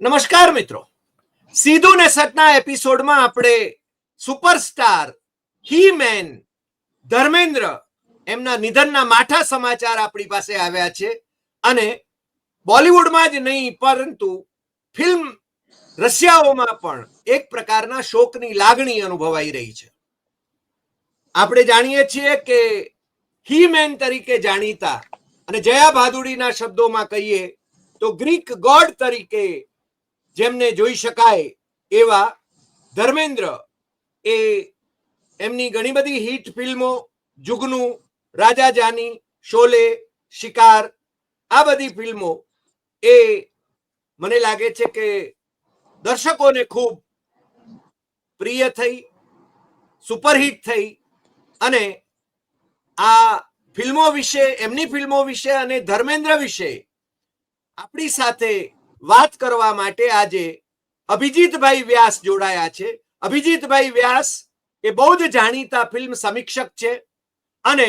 નમસ્કાર મિત્રો. સીધું ને સટના એપિસોડમાં આપણે સુપરસ્ટાર હી મેન ધર્મેન્દ્ર એમના નિધનના માઠા સમાચાર આપણી પાસે આવ્યા છે. અને બોલિવૂડમાં જ નહીં, પરંતુ ફિલ્મ રશિયાઓમાં પણ એક પ્રકારના શોકની લાગણી અનુભવાઈ રહી છે. આપણે જાણીએ છીએ કે હી મેન તરીકે જાણીતા અને જયા ભાદુડીના શબ્દોમાં કહીએ તો ગ્રીક ગોડ તરીકે જેમને જોઈ શકાય એવા ધર્મેન્દ્ર એ એમની ઘણી બધી હિટ ફિલ્મો, જુગનું, રાજા જાની, શોલે, શિકાર, આ બધી ફિલ્મો એ મને લાગે છે કે દર્શકોને ખૂબ પ્રિય થઈ, સુપરહિટ થઈ અને આ ફિલ્મો વિશે, એમની ફિલ્મો વિશે અને ધર્મેન્દ્ર વિશે આપણી સાથે વાત કરવા માટે આજે અભિજીતભાઈ વ્યાસ જોડાયા છે. અભિજીતભાઈ વ્યાસ એ બહુ જ જાણીતા ફિલ્મ સમીક્ષક છે અને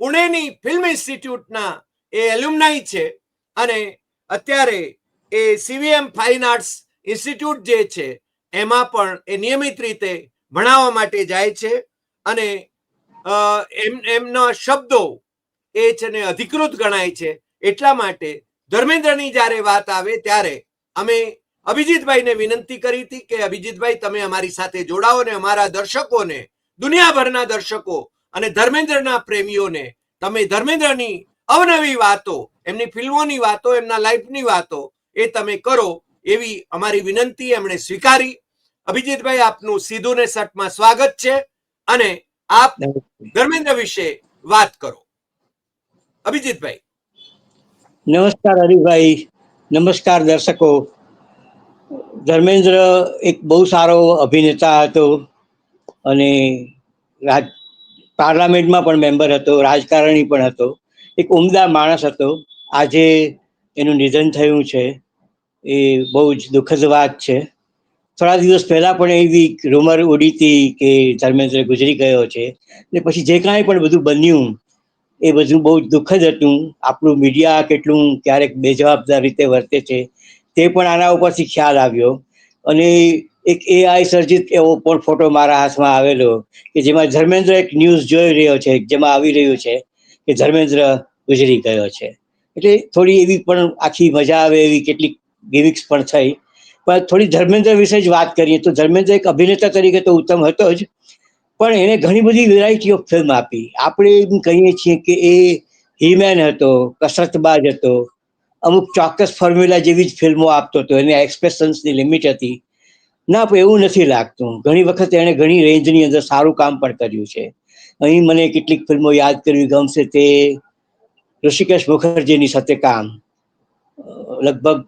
પુણેની ફિલ્મ ઇન્સ્ટિટ્યૂટના એ એલ્યુમનાઈ છે અને અત્યારે એ સીવીએમ ફાઇન આર્ટ્સ ઇન્સ્ટિટ્યૂટ જે છે એમાં પણ એ નિયમિત રીતે ભણાવવા માટે જાય છે અને એમ, એમના શબ્દો એ છે ને અધિકૃત ગણાય છે એટલા માટે ધર્મેન્દ્રની જ્યારે વાત આવે ત્યારે અમે અભિજીતભાઈને વિનંતી કરી હતી કે અભિજીતભાઈ તમે અમારી સાથે જોડાઓ ને અમારા દર્શકોને દુનિયાભરના દર્શકો અને ધર્મેન્દ્રના પ્રેમીઓને તમે ધર્મેન્દ્રની અવનવી વાતો એમની ફિલ્મોની વાતો એમના લાઈફની વાતો એ તમે કરો એવી અમારી વિનંતી એમણે સ્વીકારી. અભિજીતભાઈ આપનું સીધું ને સટમાં સ્વાગત છે અને આપ ધર્મેન્દ્ર વિશે વાત કરો. અભિજીતભાઈ નમસ્કાર હરિભાઈ નમસ્કાર દર્શકો. ધર્મેન્દ્ર એક બહુ સારો અભિનેતા હતો અને રાજ, પાર્લામેન્ટમાં પણ મેમ્બર હતો, રાજકારણી પણ હતો. એક ઉમદા માણસ હતો. આજે એનું નિધન થયું છે. એ બહુ જ દુઃખદ વાત છે. થોડા દિવસ પહેલાં પણ એવી રૂમર ઉડી હતી કે ધર્મેન્દ્ર ગુજરી ગયો છે. ને પછી જે કાંઈ પણ બધું બન્યું એ બધું બહુ દુઃખદ હતું. આપણું મીડિયા કેટલું ક્યારેક બેજવાબદાર રીતે વર્તે છે, તે પણ આના ઉપરથી ખ્યાલ આવ્યો. અને એક એઆઈ સર્જિત એવો પણ ફોટો મારા હાથમાં આવેલો કે જેમાં ધર્મેન્દ્ર એક ન્યૂઝ જોઈ રહ્યો છે, જેમાં આવી રહ્યું છે કે ધર્મેન્દ્ર ગુજરી ગયો છે. એટલે થોડી એવી પણ આખી મજા આવે એવી કેટલીક ગિમિક્સ પણ થઈ. પણ થોડી ધર્મેન્દ્ર વિશે જ વાત કરીએ તો ધર્મેન્દ્ર એક અભિનેતા તરીકે તો ઉત્તમ હતો જ. પણ એને ઘણી બધી વેરાયટી ઓફ ફિલ્મ આપી. આપણે એમ કહીએ છીએ કે એ હીમેન હતો કસરતબાજ હતો, અમુક ચોક્કસ ફોર્મ્યુલા જેવી જ ફિલ્મો આપતો હતો. એને એક્સપ્રેશન્સની લિમિટ હતી. ના, પણ એવું નથી લાગતું. ઘણી વખત એણે ઘણી રેન્જની અંદર સારું કામ પણ કર્યું છે. અહીં મને કેટલીક ફિલ્મો યાદ કરવી ગમશે તે ઋષિકેશ મુખર્જીની સાથે કામ. લગભગ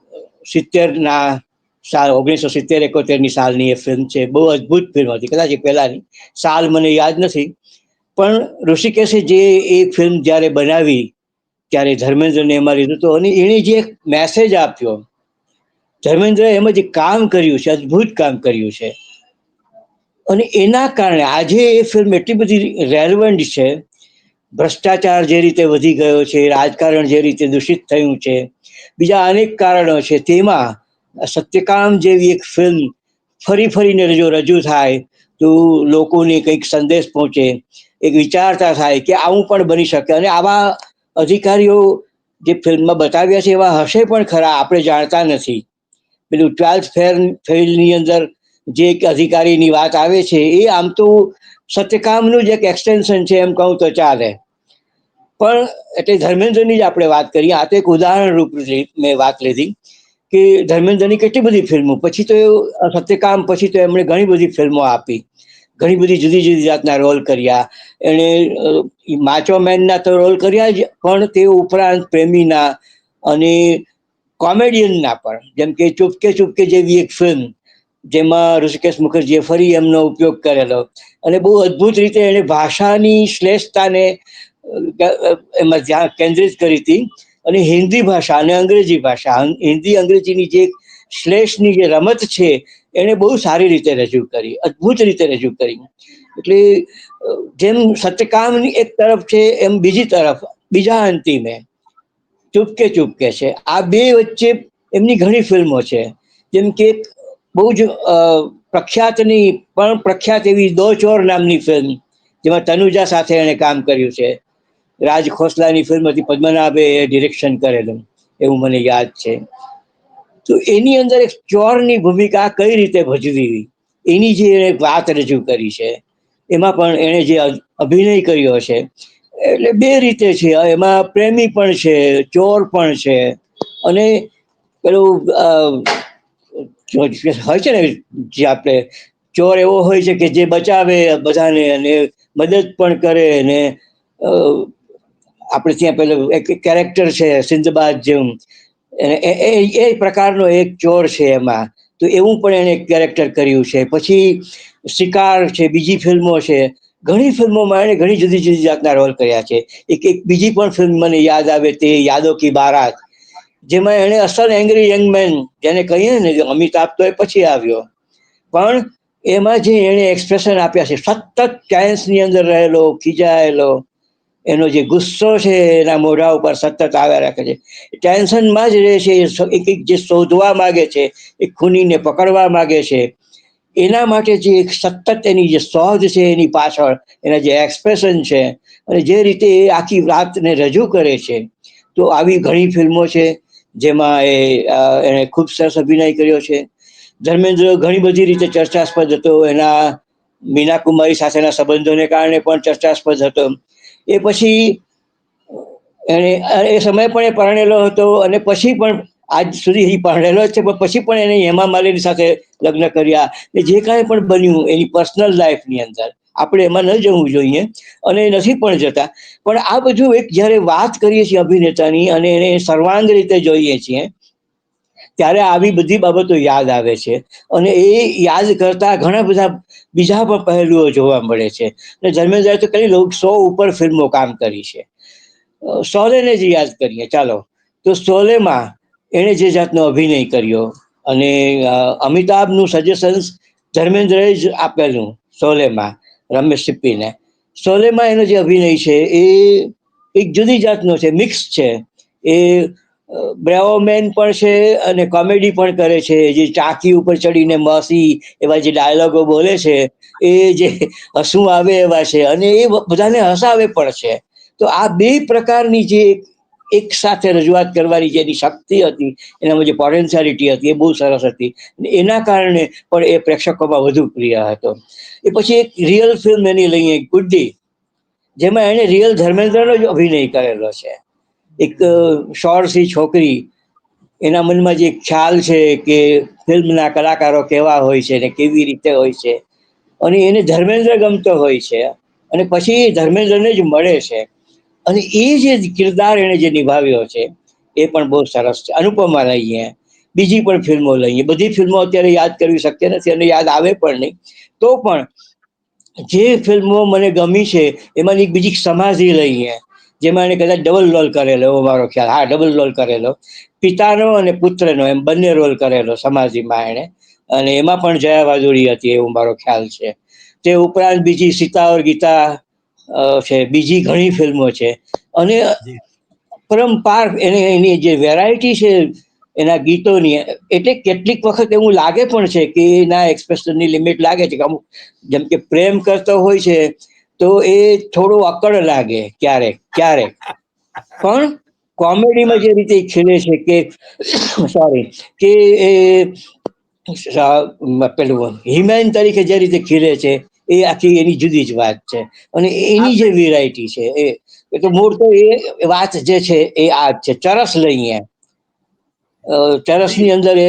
સિત્તેરના સાલ ઓગણીસો સિત્તેર, એકોતેરની સાલની એ ફિલ્મ છે. બહુ અદ્ભુત ફિલ્મ હતી. કદાચ એ પહેલાની સાલ મને યાદ નથી. પણ ઋષિકેશે જે એ ફિલ્મ જ્યારે બનાવી, ત્યારે ધર્મેન્દ્રને એમાં લીધું તો અને એણે જે એક મેસેજ આપ્યો, ધર્મેન્દ્રએ એમાં જે કામ કર્યું છે, અદ્ભુત કામ કર્યું છે. અને એના કારણે આજે એ ફિલ્મ એટલી બધી રેલવન્ટ છે. ભ્રષ્ટાચાર જે રીતે વધી ગયો છે, રાજકારણ જે રીતે દૂષિત થયું છે, બીજા અનેક કારણો છે. તેમાં સત્યકામ જેવી એક ફિલ્મ ફરી ફરીને જો રજૂ થાય, તો લોકોને કંઈક સંદેશ પહોંચે, એક વિચારતા થાય કે આવું પણ બની શકે. અને આવા અધિકારીઓ જે ફિલ્મમાં બતાવ્યા છે, એવા હશે પણ ખરા, આપણે જાણતા નથી. પેલું ટ્વેલ્થ ફેર ફેલની અંદર જે અધિકારીની વાત આવે છે, એ આમ તો સત્યકામનું જ એક એક્સટેન્શન છે એમ કહું તો ચાલે. પણ એટલે ધર્મેન્દ્રની જ આપણે વાત કરીએ. આ તો એક ઉદાહરણ રૂપ મેં વાત લીધી. કે ધર્મેન્દ્રની કેટલી બધી ફિલ્મો. પછી તો સત્યકામ, પછી તો એમણે ઘણી બધી ફિલ્મો આપી. ઘણી બધી જુદી જુદી જાતના રોલ કર્યા. એણે માચો મેનના તો રોલ કર્યા જ, પણ તે ઉપરાંત પ્રેમીના અને કોમેડિયનના પણ. જેમ કે ચૂપકે ચૂપકે જેવી એક ફિલ્મ, જેમાં ઋષિકેશ મુખર્જીએ ફરી એમનો ઉપયોગ કરેલો. અને બહુ અદ્ભુત રીતે એણે ભાષાની શ્રેષ્ઠતાને એમાં ધ્યાન કેન્દ્રિત કરી હતી. અને હિન્દી ભાષા અને અંગ્રેજી ભાષા હિન્દી અંગ્રેજીની જે શ્લેષની જે રમત છે, એણે બહુ સારી રીતે રજૂ કરી, અદ્ભુત રીતે રજૂ કરી. એટલે જેમ સત્યકામની એક તરફ છે, એમ બીજી તરફ, બીજા અંતિમે ચૂપકે ચૂપકે છે. આ બે વચ્ચે એમની ઘણી ફિલ્મો છે, જેમ કે બહુ જ પ્રખ્યાતની, પણ પ્રખ્યાત એવી દો ચોર નામની ફિલ્મ, જેમાં તનુજા સાથે એણે કામ કર્યું છે. રાજ ખોસલાની ફિલ્મ હતી પદ્મનાભે ડિરેક્શન કરેલું. એવું મને યાદ છે. તો એની અંદર એક ચોરની ભૂમિકા કઈ રીતે ભજવી? એની જે એણે વાત રજૂ કરી છે, એમાં પણ એણે જે અભિનય કર્યો છે, એટલે બે રીતે છે. એમાં પ્રેમી પણ છે, ચોર પણ છે, અને પેલું હોય છે ને, જે આપણે, ચોર એવો હોય છે કે જે બચાવે બધાને અને મદદ પણ કરે અને આપણે ત્યાં પેલું એક કેરેક્ટર છે સિંધબાદ જેવું. એને એ, એ- પ્રકારનો એક ચોર છે એમાં. તો એવું પણ એણે કેરેક્ટર કર્યું છે. પછી શિકાર છે, બીજી ફિલ્મો છે. ઘણી ફિલ્મોમાં એણે ઘણી જુદી જુદી જાતના રોલ કર્યા છે. એક એક બીજી પણ ફિલ્મ મને યાદ આવે તે યાદો કી બારાત, જેમાં એણે અસલ એંગ્રી યંગ મેન જેને કહીએ ને અમિતાભ તો એ પછી આવ્યો. પણ એમાં જે એણે એક્સપ્રેશન આપ્યા છે, સતત ટેન્સની અંદર રહેલો, ખીજાયેલો એનો જે ગુસ્સો છે એના મોઢા ઉપર સતત આવ્યા રાખે છે. ટેન્શનમાં જ રહે છે એક એક જે શોધવા માગે છે, એ ખૂનીને પકડવા માગે છે, એના માટે જે એક સતત એની જે શોધ છે એની પાછળ, એના જે એક્સપ્રેશન છે, અને જે રીતે એ આખી વાતને રજૂ કરે છે, તો આવી ઘણી ફિલ્મો છે, જેમાં એ એણે ખૂબ સરસ અભિનય કર્યો છે. ધર્મેન્દ્ર ઘણી બધી રીતે ચર્ચાસ્પદ હતો, એના મીના કુમારી સાથેના સંબંધોને કારણે પણ ચર્ચાસ્પદ હતો. એ પછી એને, એ સમય પણ એ પરણેલો હતો અને પછી પણ આજ સુધી એ પરણેલો છે, પણ પછી પણ એને હેમા માલિની સાથે લગ્ન કર્યા ને જે કાંઈ પણ બન્યું એની પર્સનલ લાઈફની અંદર. આપણે એમાં ન જવું જોઈએ અને નથી પણ જતા. પણ આ બધું એક જ્યારે વાત કરીએ છીએ અભિનેતાની અને એને સર્વાંગ રીતે જોઈએ છીએ ત્યારે આવી બધી બાબતો યાદ આવે છે. અને એ યાદ કરતા ઘણા બધા બીજા પણ પહેલુઓ જોવા મળે છે. અને ધર્મેન્દ્રએ તો કઈ લઉં સો ઉપર ફિલ્મો કામ કરી છે. સોલેને જ યાદ કરીએ. ચાલો. તો શોલેમાં એણે જે જાતનો અભિનય કર્યો અને અમિતાભનું સજેશન્સ ધર્મેન્દ્રએ જ આપેલું શોલેમાં રમેશ સિપ્પીને. શોલેમાં એનો જે અભિનય છે, એ એક જુદી જાતનો છે મિક્સ છે. એ બ્રેવોમેન પણ છે અને કોમેડી પણ કરે છે. જે ચાકી ઉપર ચડીને મસી એવા જે ડાયલોગો બોલે છે, એ જે હસવું આવે એવા છે અને એ બધાને હસાવે પણ છે. તો આ બે પ્રકારની જે એક સાથે રજૂઆત કરવાની જે એની શક્તિ હતી, એનામાં જે પોટેન્શિયાલિટી હતી, એ બહુ સરસ હતી. એના કારણે પણ એ પ્રેક્ષકોમાં વધુ પ્રિય હતો. એ પછી એક રિયલ ફિલ્મ એની લઈએ ગુડ્ડી, જેમાં એણે રિયલ ધર્મેન્દ્રનો જ અભિનય કરેલો છે. એક શોર્ટસી છોકરી, એના મનમાં જે ખ્યાલ છે કે ફિલ્મના કલાકારો કેવા હોય છે ને કેવી રીતે હોય છે. અને એને ધર્મેન્દ્ર ગમતો હોય છે. અને પછી ધર્મેન્દ્રને જ મળે છે. અને એ જે કિરદાર એણે જે નિભાવ્યો છે, એ પણ બહુ સરસ છે. અનુપમા લઈએ, બીજી પણ ફિલ્મો લઈએ. બધી ફિલ્મો અત્યારે યાદ કરવી શક્ય નથી અને યાદ આવે પણ નહીં. તો પણ જે ફિલ્મો મને ગમી છે, એમાંની બીજી સમાધિ લઈએ. જેમાં એને કદાચ ડબલ રોલ કરેલો એવો મારો ખ્યાલ. હા ડબલ રોલ કરેલો. પિતાનો અને પુત્રનો એમ બંને રોલ કરેલો સમાધિમાં એણે. અને એમાં પણ જયા વાદુરી હતી એવું મારો ખ્યાલ છે. તે ઉપરાંત બીજી સીતા ઓર ગીતા છે. બીજી ઘણી ફિલ્મો છે. અને. પરંપાર એને એની જે વેરાયટી છે એના ગીતોની એટલે કેટલીક વખત એવું લાગે પણ છે કે એના એક્સપ્રેશનની લિમિટ લાગે છે કે અમુક જેમ કે પ્રેમ કરતો હોય છે તો એ થોડો અકડ લાગે ક્યારેક ક્યારેક. પણ કોમેડીમાં જે રીતે ખીલે છે કે સોરી કે એ પેલું હિમેન તરીકે જે રીતે ખીલે છે, એ આખી એની જુદી જ વાત છે. અને એની જે વેરાયટી છે એ તો મૂળ તો એ વાત જે છે, એ આ છે, ચરસ લઈએ. અ, ચરસની અંદર એ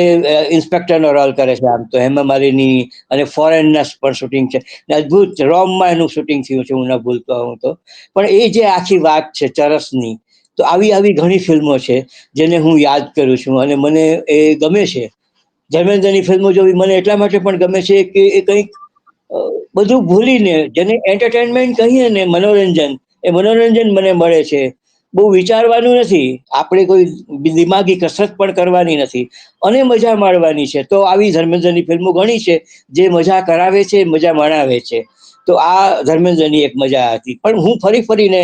ઇન્સ્પેક્ટરનો રોલ કરે છે આમ તો હેમા માલિની અને ફોરેનના પણ શૂટિંગ છે. ને અદ્ભુત રોમમાં એનું શૂટિંગ થયું છે હું ન ભૂલતો હું તો. પણ એ જે આખી વાત છે ચરસની તો આવી આવી ઘણી ફિલ્મો છે જેને હું યાદ કરું છું અને મને એ ગમે છે. ધર્મેન્દ્રની ફિલ્મો જોવી મને એટલા માટે પણ ગમે છે કે એ કંઈક બધું ભૂલીને જેને એન્ટરટેનમેન્ટ કહીએ ને મનોરંજન એ મનોરંજન મને મળે છે. બહુ વિચારવાનું નથી. આપણે કોઈ દિમાગી કસરત પણ કરવાની નથી. અને મજા માણવાની છે. તો આવી ધર્મેન્દ્રની ફિલ્મો ઘણી છે જે મજા કરાવે છે, મજા માણાવે છે. તો આ ધર્મેન્દ્રની એક મજા હતી. પણ હું ફરી ફરીને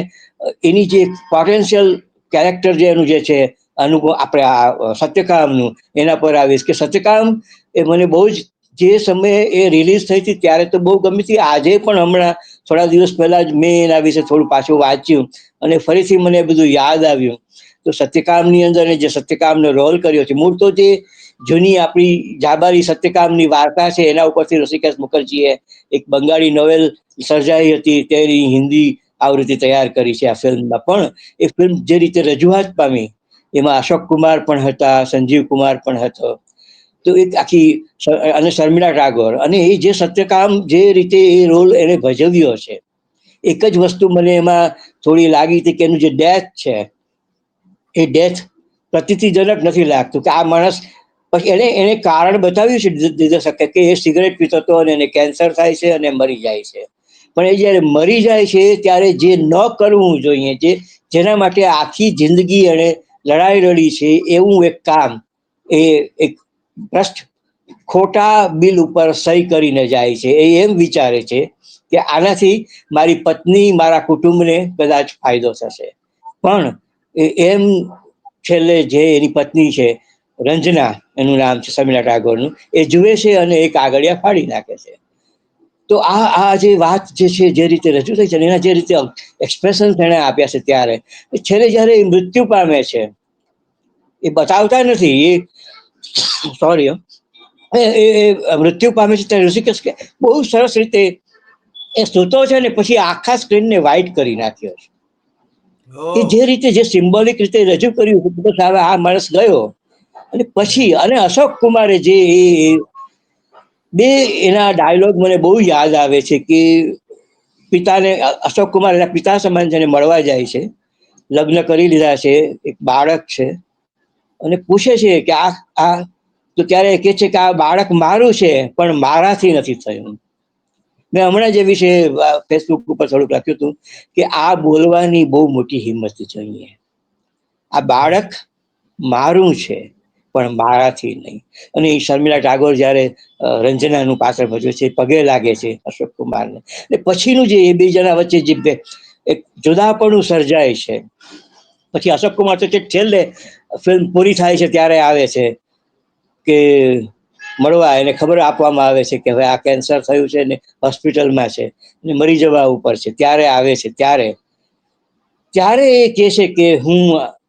એની જે પોટેન્શિયલ કેરેક્ટર જે એનું જે છે અનુભવ આપણે આ સત્યકામનું, એના પર આવીશ કે સત્યકામ એ મને બહુ જ જે સમયે એ રિલીઝ થઈ હતી ત્યારે તો બહુ ગમી હતી. આજે પણ હમણાં થોડા દિવસ પહેલા જ મેં એના વિશે થોડું પાછું વાંચ્યું અને ફરીથી મને બધું યાદ આવ્યું. તો સત્યકામની અંદર જે સત્યકામનો રોલ કર્યો છે, મૂળ તો જે જૂની આપણી જાબારી સત્યકામની વાર્તા છે, એના ઉપરથી ઋષિકેશ મુખર્જીએ એક બંગાળી નોવેલ સર્જાઈ હતી, તેની હિન્દી આવૃત્તિ તૈયાર કરી છે આ ફિલ્મમાં. પણ એ ફિલ્મ જે રીતે રજૂઆત પામી, એમાં અશોક કુમાર પણ હતા, સંજીવ કુમાર પણ હતો. તો એક આખી અને શર્મિલા ટાગોર. અને એ જે સત્યકામ, જે રીતે એ રોલ એને ભજવ્યો છે, એક જ વસ્તુ મને એમાં થોડી લાગી હતી કે એનું જે ડેથ છે, એ ડેથ પ્રતિતિજનક નથી લાગતું કે આ માણસ પછી એને એને કારણ બતાવ્યું છે દિગ્દર્શકે કે એ સિગરેટ પીતો હતો અને એને કેન્સર થાય છે અને મરી જાય છે. પણ એ જ્યારે મરી જાય છે, ત્યારે જે ન કરવું જોઈએ, જે, જેના માટે આખી જિંદગી એણે લડાઈ લડી છે, એવું એક કામ એ, એક ટ્રસ્ટ ખોટા બિલ ઉપર સહી કરીને જાય છે. એ એમ વિચારે છે કે આનાથી મારી પત્ની, મારા કુટુંબને કદાચ ફાયદો થશે. પણ એમ છેલ્લે જે એની પત્ની છે, રંજના, એનું નામ છે સમીરા ટાગોરનું, એ જુએ છે અને એક આગળિયા ફાડી નાખે છે. તો આ આ જે વાત જે છે, જે રીતે રજૂ થઈ છે એના જે રીતે એક્સપ્રેશન તેણે આપ્યા છે ત્યારે છેલ્લે જ્યારે એ મૃત્યુ પામે છે, એ બતાવતા નથી. એ સોરી એ એ- એ મૃત્યુ પામે છે ત્યારે ઋષિકેશ કે બહુ સરસ રીતે એ સૂતો છે ને પછી આખા સ્ક્રીનને વ્હાઇટ કરી નાખ્યો છે. એ જે રીતે જે સિમ્બોલિક રીતે રજૂ કર્યું બસ હવે આ માણસ ગયો. અને પછી અને અશોક કુમારે જે એ બે એના ડાયલોગ મને બહુ યાદ આવે છે કે પિતાને અશોક કુમાર એના પિતા સમાન જેને મળવા જાય છે લગ્ન કરી લીધા છે એક બાળક છે. અને પૂછે છે કે આ આ, તો ત્યારે કે છે કે આ બાળક મારું છે, પણ મારાથી નથી થયું. મેં હમણાં જે વિશે ફેસબુક ઉપર થોડુંક લખ્યું હતું કે આ બોલવાની બહુ મોટી હિંમત જોઈએ આ બાળક મારું છે, પણ મારાથી નહીં. અને એ શર્મિલા ટાગોર જ્યારે રંજનાનું પાત્ર ભજવે છે, પગે લાગે છે અશોક કુમારને. એટલે પછીનું જે એ બે જણા વચ્ચે જે એક જુદાપણું સર્જાય છે. પછી અશોક કુમાર તો છેલ્લે ફિલ્મ પૂરી થાય છે ત્યારે આવે છે કે મળવા એને ખબર આપવામાં આવે છે કે હવે આ કેન્સર થયું છે ને હોસ્પિટલમાં છે ને મરી જવા ઉપર છે. ત્યારે આવે છે, ત્યારે. ત્યારે એ કહે છે કે હું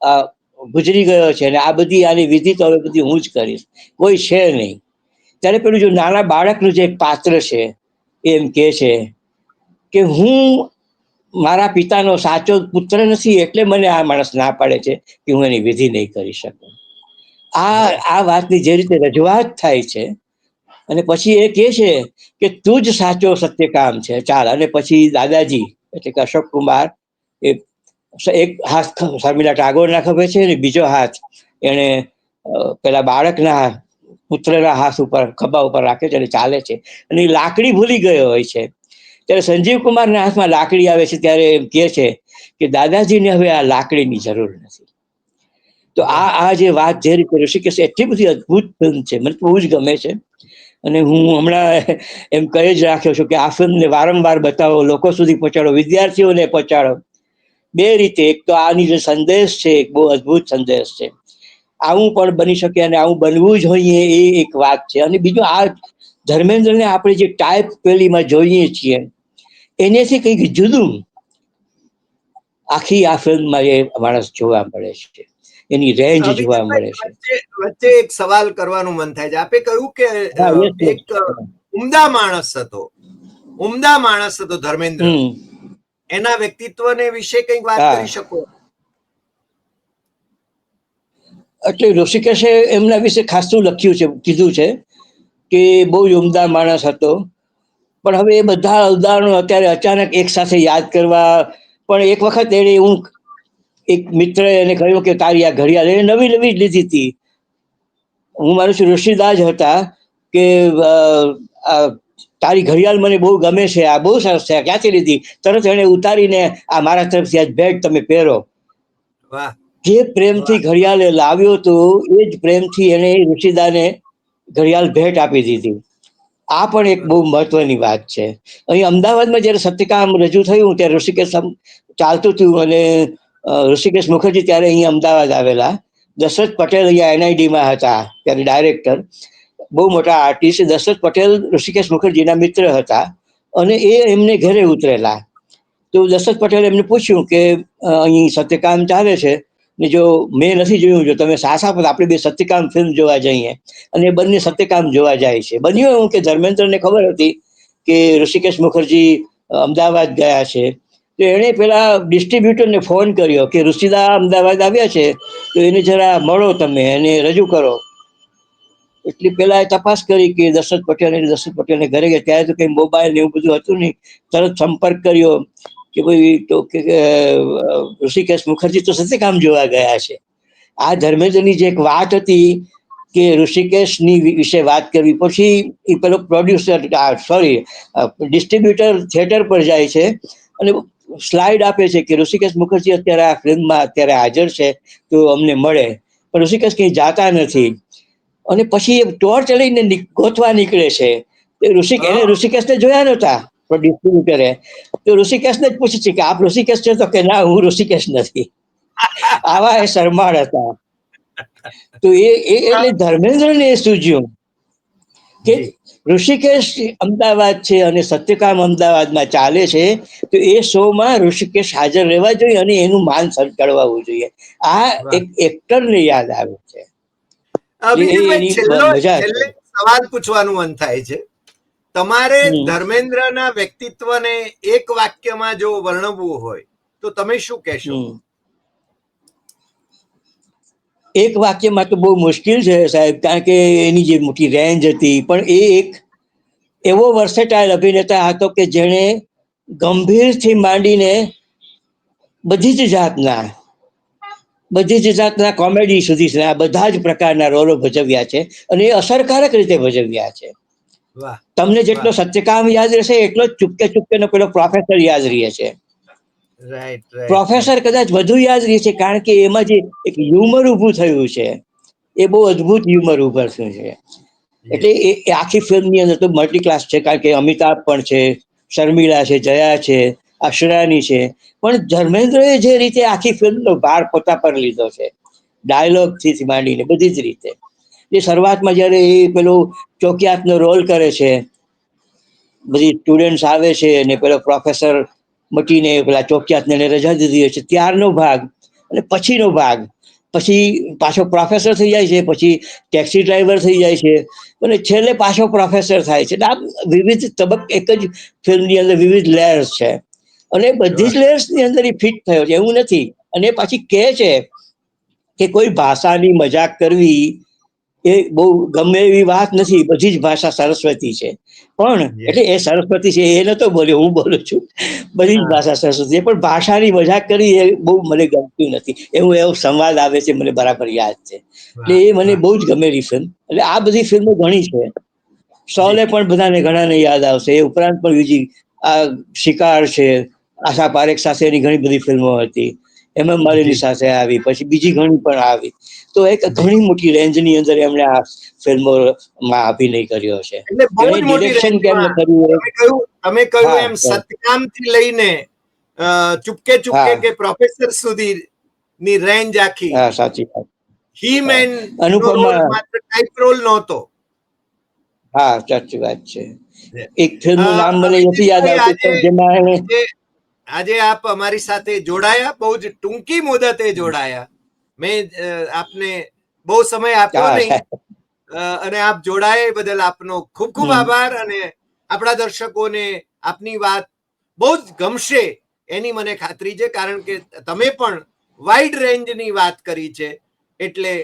આ ગુજરી ગયો છે ને આ બધી આની વિધિ તો હવે બધી હું જ કરીશ. કોઈ છે નહીં. ત્યારે પેલું જો નાના બાળકનું જે એક પાત્ર છે, એમ કહે છે કે હું મારા પિતાનો સાચો પુત્ર નથી એટલે મને આ માણસ ના પાડે છે કે હું એની વિધિ નહીં કરી શકું. આ આ વાતની જે રીતે રજૂઆત થાય છે, અને પછી એ કહે છે કે તું જ સાચો સત્યકામ છે, ચાલ. અને પછી દાદાજી, એટલે કે અશોક કુમાર, એ એક હાથ શર્મિલા ટાગોરના ખભે છે અને બીજો હાથ એણે પેલા બાળકના પુત્રના હાથ ઉપર, ખભા ઉપર રાખે છે અને ચાલે છે. અને લાકડી ભૂલી ગયો હોય છે. ત્યારે સંજીવ કુમારના હાથમાં લાકડી આવે છે ત્યારે એમ કહે છે કે દાદાજીને હવે આ લાકડીની જરૂર નથી. તો આ આ જે વાત જે રીતે ઋષિકેશ એટલી બધી અદ્ભુત ફિલ્મ છે. મને બહુ જ ગમે છે. અને હું હમણાં એમ કહી જ રાખ્યો છું કે આ ફિલ્મને વારંવાર બતાવો, લોકો સુધી પહોંચાડો, વિદ્યાર્થીઓને પહોંચાડો. બે રીતે, એક તો આની જે સંદેશ છે, એક બહુ અદ્ભુત સંદેશ છે. આવું પણ બની શકે અને આવું બનવું જોઈએ એ એક વાત છે. અને બીજું આ ધર્મેન્દ્રને આપણે જે ટાઈપ પેલીમાં જોઈએ છીએ એનેથી કંઈક જુદું આખી આ ફિલ્મમાં એ માણસ જોવા મળે છે. એની રેન્જ જોવા મળે છે. વચ્ચે એક સવાલ કરવાનું મન થાય છે. આપે કહ્યું કે. એક ઉમદા માણસ હતો. ઉમદા માણસ હતો ધર્મેન્દ્ર. એના વ્યક્તિત્વને વિશે કંઈક વાત કરી શકો? એટલે ઋષિકેશે એમના વિશે ખાસું લખ્યું છે કીધું છે કે બહુ ઉમદા માણસ હતો. પણ હવે એ બધા ઉદાહરણો અત્યારે અચાનક એક સાથે યાદ કરવા પણ એક વખત એને હું એક મિત્ર એને કહ્યું કે તારી આ ઘડિયાળ એને નવી નવી જ લીધી હતી. હું મારું છું ઋષિદાસ હતા કે તારી ઘડિયાળ મને બહુ ગમે છે આ બહુ સરસ છે ક્યાંથી લીધી? તરત એને ઉતારીને આ મારા તરફથી આજ ભેટ તમે પહેરો. વાહ. જે પ્રેમથી ઘડિયાળ લાવ્યો હતો એ જ પ્રેમથી એને ઋષિદાને ઘડિયાળ ભેટ આપી દીધી. આ પણ એક બહુ મહત્વની વાત છે. અહીં અમદાવાદમાં જ્યારે સત્યકામ રજૂ થયું ત્યારે ઋષિકેશ ચાલતું હતું અને ઋષિકેશ મુખર્જી ત્યારે અહીં અમદાવાદ આવેલા. દશરથ પટેલ અહીંયા એનઆઈડીમાં હતા, ત્યારે ડાયરેક્ટર. બહુ મોટા આર્ટિસ્ટ દશરથ પટેલ ઋષિકેશ મુખર્જીના મિત્ર હતા અને એ એમને ઘરે ઉતરેલા. તો દશરથ પટેલે એમને પૂછ્યું કે અહીં સત્યકામ ચાલે છે. ને જો મેં નથી જોયું, જો તમે સાસ આપો આપણે બે સત્યકામ ફિલ્મ જોવા જઈએ અને બંને સત્યકામ જોવા જાય છે. બન્યું એવું કે ધર્મેન્દ્રને ખબર હતી કે ઋષિકેશ મુખર્જી અમદાવાદ ગયા છે. તો એણે પેલા ડિસ્ટ્રીબ્યુટરને ફોન કર્યો કે ઋષિદા અમદાવાદ આવ્યા છે, તો એને જરા મળો તમે એને રજૂ કરો. એટલે પેલા એ તપાસ કરી કે દશરથ પટેલ દશરથ પટેલને ઘરે ગયા. ત્યારે તો કઈ મોબાઈલ ને એવું બધું હતું નહીં. તરત સંપર્ક કર્યો. કે ભાઈ તો કે ઋષિકેશ મુખર્જી તો સત્યકામ જોવા ગયા છે. આ ધર્મેન્દ્રની જે એક વાત હતી કે ઋષિકેશની વિશે વાત કરવી પછી એ પેલો પ્રોડ્યુસર સોરી ડિસ્ટ્રીબ્યુટર થિયેટર પર જાય છે અને સ્લાઇડ આપે છે કે ઋષિકેશ મુખર્જી અત્યારે આ ફિલ્મમાં અત્યારે હાજર છે તો અમને મળે. પણ ઋષિકેશ કંઈ જાતા નથી. અને પછી એ ટોર્ચ લઈને ગોતવા નીકળે છે. એ ઋષિક એને ઋષિકેશને જોયા નહોતા પણ ડિસ્ટ્રીબ્યુટરે તો ઋષિકેશને જ પૂછી છે કે આપ ઋષિકેશ છો તો કે ના હું ઋષિકેશ નથી. આવા એ શરમાળ હતા. તો એ એટલે ધર્મેન્દ્રને એ સૂજ્યું કે ઋષિકેશ અમદાવાદ છે અને સત્યકામ અમદાવાદમાં ચાલે છે તો એ શોમાં ઋષિકેશ હાજર રહેવા જોઈએ અને એનું માન સંકળવાવું જોઈએ. આ એક એક એક્ટરને યાદ આવે છે. સવાલ પૂછવાનું મન થાય છે. તમારે ધર્મેન્દ્રના વ્યક્તિત્વને એક વાક્યમાં જો વર્ણવવું હોય તો તમે શું કહેશો? એક વાક્યમાં તો બહુ મુશ્કેલ છે સાહેબ કારણ કે એની જે મોટી રેન્જ હતી પણ એ એક એવો વર્સેટાઇલ અભિનેતા હતો કે જેણે ગંભીરથી માંડીને બધી જ જાતના બધી જ જાતના કોમેડી સુધી બધા જ પ્રકારના રોલો ભજવ્યા છે અને એ અસરકારક રીતે ભજવ્યા છે. વાહ. તમને જેટલો સત્યકામ યાદ રહેશે એટલો જ ચૂપકે ચૂપકેનો પેલો પ્રોફેસર યાદ રહે છે. પ્રોફેસર કદાચ વધુ યાદ રહે છે કારણ કે એમાં જે એક હ્યુમર ઊભું થયું છે એ બહુ અદ્ભુત હ્યુમર ઉભર થયું છે. એટલે એ એ આખી ફિલ્મની અંદર તો મલ્ટી ક્લાસ છે કારણ કે અમિતાભ પણ છે શર્મિલા છે જયા છે અશરાની છે. પણ ધર્મેન્દ્રએ જે રીતે આખી ફિલ્મનો ભાર પોતા પર લીધો છે ડાયલોગથી માંડીને બધી જ રીતે. એ શરૂઆતમાં જ્યારે એ પેલો ચોકિયાતનો રોલ કરે છે બધી સ્ટુડન્ટ્સ આવે છે અને પેલો પ્રોફેસર મટીને પેલા ચોકિયાતને એને રજા દીધી હોય છે. ત્યારનો ભાગ અને પછીનો ભાગ. પછી પાછો પ્રોફેસર થઈ જાય છે, પછી ટેક્સી ડ્રાઈવર થઈ જાય છે અને છેલ્લે પાછો પ્રોફેસર થાય છે. આ વિવિધ તબક એક જ ફિલ્મની અંદર વિવિધ લેયર્સ છે. અને બધી જ લેયર્સની અંદર એ ફિટ થયો છે. એવું નથી. અને પાછી કહે છે કે કોઈ ભાષાની મજાક કરવી એ બહુ ગમે એવી વાત નથી બધી જ ભાષા સરસ્વતી છે. પણ એટલે એ સરસ્વતી છે એ નતો બોલ્યો હું બોલું છું. બધી જ ભાષા સરસ્વતી છે પણ ભાષાની મજાક કરી એ બહુ મને ગમતું નથી. એવું એવો સંવાદ આવે છે મને બરાબર યાદ છે. એટલે એ મને બહુ જ ગમેલી ફિલ્મ એટલે આ બધી ફિલ્મો ઘણી છે. સૌલે પણ બધાને ઘણાને યાદ આવશે. એ ઉપરાંત પણ બીજી આ શિકાર છે આશા પારેખ સાથેની ઘણી બધી ફિલ્મો હતી. એમાં મારેની જી. સાથે આવી પછી બીજી ઘણી પણ આવી. તો એક ઘણી મોટી રેન્જની અંદર એમણે આ ફિલ્મોમાં અભિનય કર્યો છે. ડિરેક્શન કેમ કર્યું તમે કહ્યું એમ. સતકામથી લઈને ચૂપકે ચૂપકે કે પ્રોફેસર સુધી ની રેન્જ આખી. હા સાચી વાત. હી. મેન અનુપમા. માત્ર ટાઈપ રોલ નહોતો. હા સાચી વાત છે. એક ફિલ્મનું નામ મને નથી યાદ આવતું જેમાં એણે આજે આપ અમારી સાથે જોડાયા. બહુ જ ટૂંકી મુદતે જોડાયા. મેં આપને બહુ સમય આપ્યો નહીં. અને આપ જોડાય બદલ આપનો ખૂબ ખૂબ આભાર અને આપણા દર્શકોને આપની વાત બહુ જ ગમશે એની મને ખાતરી છે કારણ કે તમે પણ વાઇડ રેન્જની વાત કરી છે. એટલે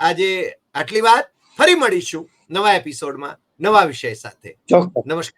આજે આટલી વાત ફરી મળીશું નવા એપિસોડમાં નવા વિષય સાથે. નમસ્કાર.